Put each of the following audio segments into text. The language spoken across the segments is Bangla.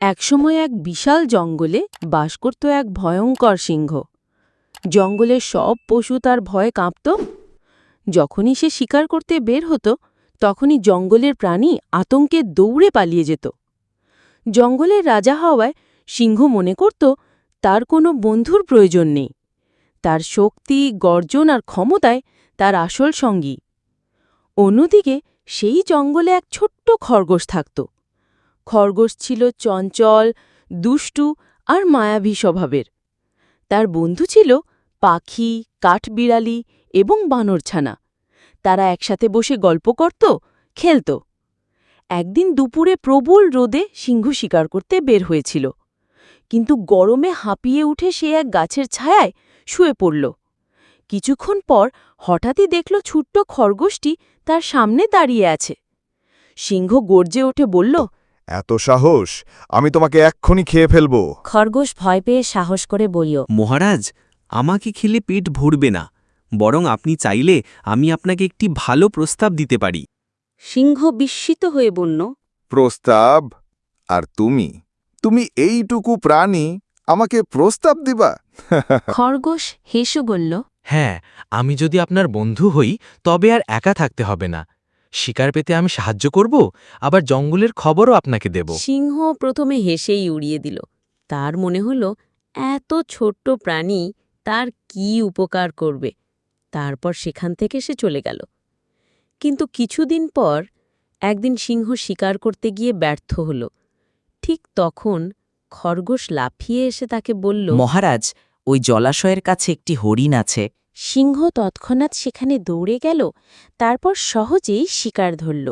একসময় এক বিশাল জঙ্গলে বাস করত এক ভয়ঙ্কর সিংহ। জঙ্গলের সব পশু তার ভয়ে কাঁপত। যখনই সে শিকার করতে বের হতো, তখনই জঙ্গলের প্রাণী আতঙ্কে দৌড়ে পালিয়ে যেত। জঙ্গলের রাজা হওয়ায় সিংহ মনে করত, তার কোনো বন্ধুর প্রয়োজন নেই। তার শক্তি, গর্জন আর ক্ষমতায় তার আসল সঙ্গী। অন্যদিকে সেই জঙ্গলে এক ছোট্ট খরগোশ থাকত। খরগোশ ছিল চঞ্চল, দুষ্টু আর মায়াবী স্বভাবের। তার বন্ধু ছিল পাখি, কাঠবিড়ালি এবং বানরছানা। তারা একসাথে বসে গল্প করত, খেলত। একদিন দুপুরে প্রবল রোদে সিংহ শিকার করতে বের হয়েছিল। কিন্তু গরমে হাঁপিয়ে উঠে সে এক গাছের ছায়ায় শুয়ে পড়ল। কিছুক্ষণ পর হঠাৎই দেখল ছোট্ট খরগোশটি তার সামনে দাঁড়িয়ে আছে। সিংহ গর্জে ওঠে বলল এত সাহস আমি তোমাকে এক্ষুনি খেয়ে ফেলব। খরগোশ ভয় পেয়ে সাহস করে বলল মহারাজ আমাকে খেলে পেট ভরবে না। বরং আপনি চাইলে আমি আপনাকে একটি ভালো প্রস্তাব দিতে পারি। সিংহ বিস্মিত হয়ে বন্য প্রস্তাব? আর তুমি? তুমি এইটুকু প্রাণী আমাকে প্রস্তাব দিবা? খরগোশ হেসু বলল হ্যাঁ আমি যদি আপনার বন্ধু হই তবে আর একা থাকতে হবে না। শিকার পেতে আমি সাহায্য করব? আবার জঙ্গলের খবরও আপনাকে দেব। সিংহ প্রথমে হেসেই উড়িয়ে দিল। তার মনে হল এত ছোট্ট প্রাণী তার কি উপকার করবে? তারপর সেখান থেকে সে চলে গেল। কিন্তু কিছুদিন পর একদিন সিংহ শিকার করতে গিয়ে ব্যর্থ হল। ঠিক তখন খরগোশ লাফিয়ে এসে তাকে বলল মহারাজ ওই জলাশয়ের কাছে একটি হরিণ আছে। সিংহ তৎক্ষণাৎ সেখানে দৌড়ে গেল, তারপর সহজেই শিকার ধরল।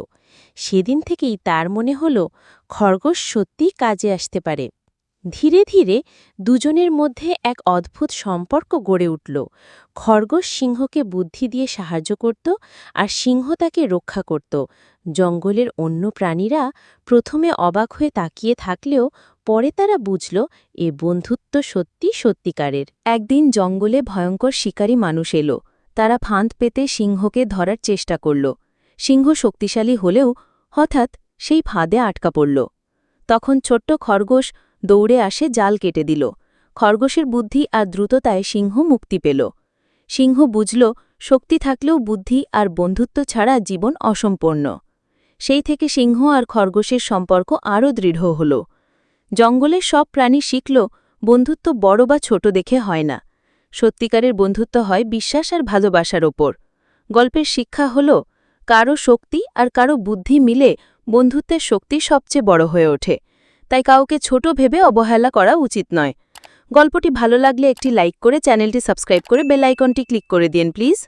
সেদিন থেকেই তার মনে হল, খরগোশ সত্যিই কাজে আসতে পারে। ধীরে ধীরে দুজনের মধ্যে এক অদ্ভুত সম্পর্ক গড়ে উঠল। খরগোশ সিংহকে বুদ্ধি দিয়ে সাহায্য করত আর সিংহ তাকে রক্ষা করত। জঙ্গলের অন্য প্রাণীরা প্রথমে অবাক হয়ে তাকিয়ে থাকলেও পরে তারা বুঝল, এ বন্ধুত্ব সত্যি সত্যিকারের। একদিন জঙ্গলে ভয়ঙ্কর শিকারী মানুষ এলো। তারা ফাঁদ পেতে সিংহকে ধরার চেষ্টা করল। সিংহ শক্তিশালী হলেও হঠাৎ সেই ফাঁদে আটকা পড়ল। তখন ছোট্ট খরগোশ দৌড়ে আসে জাল কেটে দিল। খরগোশের বুদ্ধি আর দ্রুততায় সিংহ মুক্তি পেল। সিংহ বুঝল, শক্তি থাকলেও বুদ্ধি আর বন্ধুত্ব ছাড়া জীবন অসম্পূর্ণ। সেই থেকে সিংহ আর খরগোশের সম্পর্ক আরও দৃঢ় হল। জঙ্গলের সব প্রাণী শিখল, বন্ধুত্ব বড় বা ছোট দেখে হয় না। সত্যিকারের বন্ধুত্ব হয় বিশ্বাস আর ভালোবাসার ওপর। গল্পের শিক্ষা হল, কারও শক্তি আর কারও বুদ্ধি মিলে বন্ধুত্বের শক্তি সবচেয়ে বড় হয়ে ওঠে। তাই কাউকে ছোট ভেবে অবহেলা করা উচিত নয়। গল্পটি ভালো লাগলে একটি লাইক করে চ্যানেলটি সাবস্ক্রাইব করে বেল আইকনটি ক্লিক করে দিন, প্লিজ।